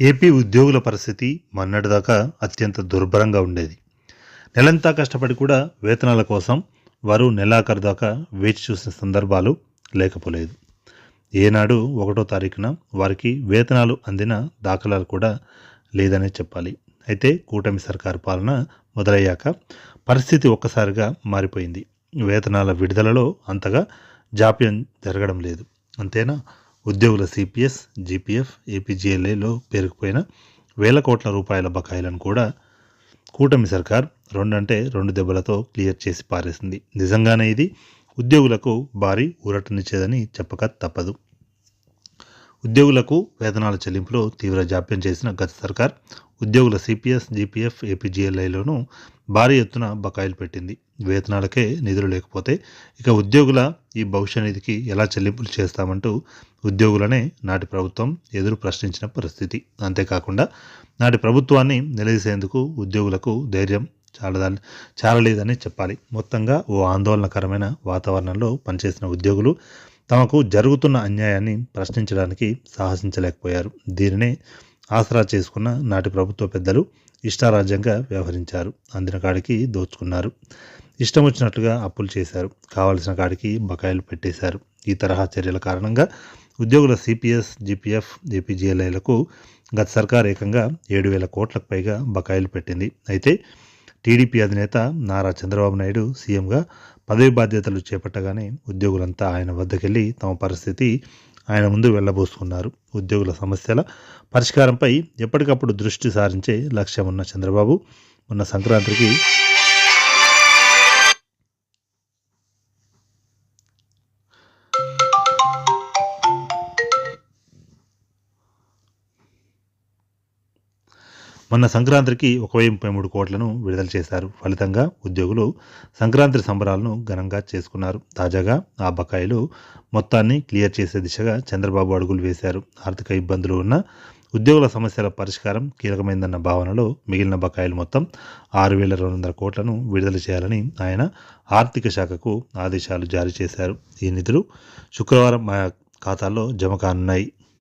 AP ఉద్యోగుల పరిస్థితి మొన్నటిదాకా అత్యంత దుర్భరంగా ఉండేది. నెలంతా కష్టపడి కూడా వేతనాల కోసం వారు నెలాఖరు దాకా వేచి చూసిన సందర్భాలు లేకపోలేదు. ఏనాడు ఒకటో తారీఖున వారికి వేతనాలు అందిన దాఖలాలు కూడా లేదనే చెప్పాలి. అయితే కూటమి సర్కారు పాలన మొదలయ్యాక పరిస్థితి ఒక్కసారిగా మారిపోయింది. వేతనాల విడుదలలో అంతగా జాప్యం జరగడం లేదు. అంతేనా? ఉద్యోగుల సిపిఎస్ జీపీఎఫ్ ఏపీజీఎల్ఏలో పేరుకుపోయిన వేల కోట్ల రూపాయల బకాయిలను కూడా కూటమి సర్కార్ రెండంటే రెండు దెబ్బలతో క్లియర్ చేసి పారేసింది. నిజంగానే ఇది ఉద్యోగులకు భారీ ఊరటనిచ్చేదని చెప్పక తప్పదు. ఉద్యోగులకు వేతనాల చెల్లింపులో తీవ్ర జాప్యం చేసిన గత సర్కార్ ఉద్యోగుల సిపిఎస్ జీపీఎఫ్ ఏపీజీఎల్ఐలోనూ భారీ ఎత్తున బకాయిలు పెట్టింది. వేతనాలకే నిధులు లేకపోతే ఇక ఉద్యోగుల ఈ భవిష్య నిధికి ఎలా చెల్లింపులు చేస్తామంటూ ఉద్యోగులనే నాటి ప్రభుత్వం ఎదురు ప్రశ్నించిన పరిస్థితి. అంతేకాకుండా నాటి ప్రభుత్వాన్ని నిలదీసేందుకు ఉద్యోగులకు ధైర్యం చాలదాన్ని చాలలేదని చెప్పాలి. మొత్తంగా ఓ ఆందోళనకరమైన వాతావరణంలో పనిచేసిన ఉద్యోగులు తమకు జరుగుతున్న అన్యాయాన్ని ప్రశ్నించడానికి సాహసించలేకపోయారు. దీనినే ఆసరా చేసుకున్న నాటి ప్రభుత్వ పెద్దలు ఇష్టారాజ్యంగా వ్యవహరించారు. అందిన కాడికి దోచుకున్నారు. ఇష్టం వచ్చినట్లుగా అప్పులు చేశారు. కావలసిన కాడికి బకాయిలు పెట్టేశారు. ఈ తరహా చర్యల కారణంగా ఉద్యోగుల సిపిఎస్ జీపీఎఫ్ ఏపీజీఎల్ఐలకు గత సర్కార్ ఏకంగా ఏడు వేల కోట్లకు పైగా బకాయిలు పెట్టింది. అయితే టీడీపీ అధినేత నారా చంద్రబాబు నాయుడు సీఎంగా పదవి బాధ్యతలు చేపట్టగానే ఉద్యోగులంతా ఆయన వద్దకెళ్ళి తమ పరిస్థితి ఆయన ముందు వెళ్ళబోసుకున్నారు. ఉద్యోగుల సమస్యల పరిష్కారంపై ఎప్పటికప్పుడు దృష్టి సారించే లక్ష్యం ఉన్న చంద్రబాబు మొన్న సంక్రాంతికి మొన్న సంక్రాంతికి ఒక వెయ్యి ముప్పై మూడు కోట్లను విడుదల చేశారు. ఫలితంగా ఉద్యోగులు సంక్రాంతి సంబరాలను ఘనంగా చేసుకున్నారు. తాజాగా ఆ బకాయిలు మొత్తాన్ని క్లియర్ చేసే దిశగా చంద్రబాబు అడుగులు వేశారు. ఆర్థిక ఇబ్బందులు ఉన్న ఉద్యోగుల సమస్యల పరిష్కారం కీలకమైందన్న భావనలో మిగిలిన బకాయిలు మొత్తం ఆరు వేల రెండు వందల కోట్లను విడుదల చేయాలని ఆయన ఆర్థిక శాఖకు ఆదేశాలు జారీ చేశారు. ఈ నిధులు శుక్రవారం మా ఖాతాల్లో జమ కానున్నాయి.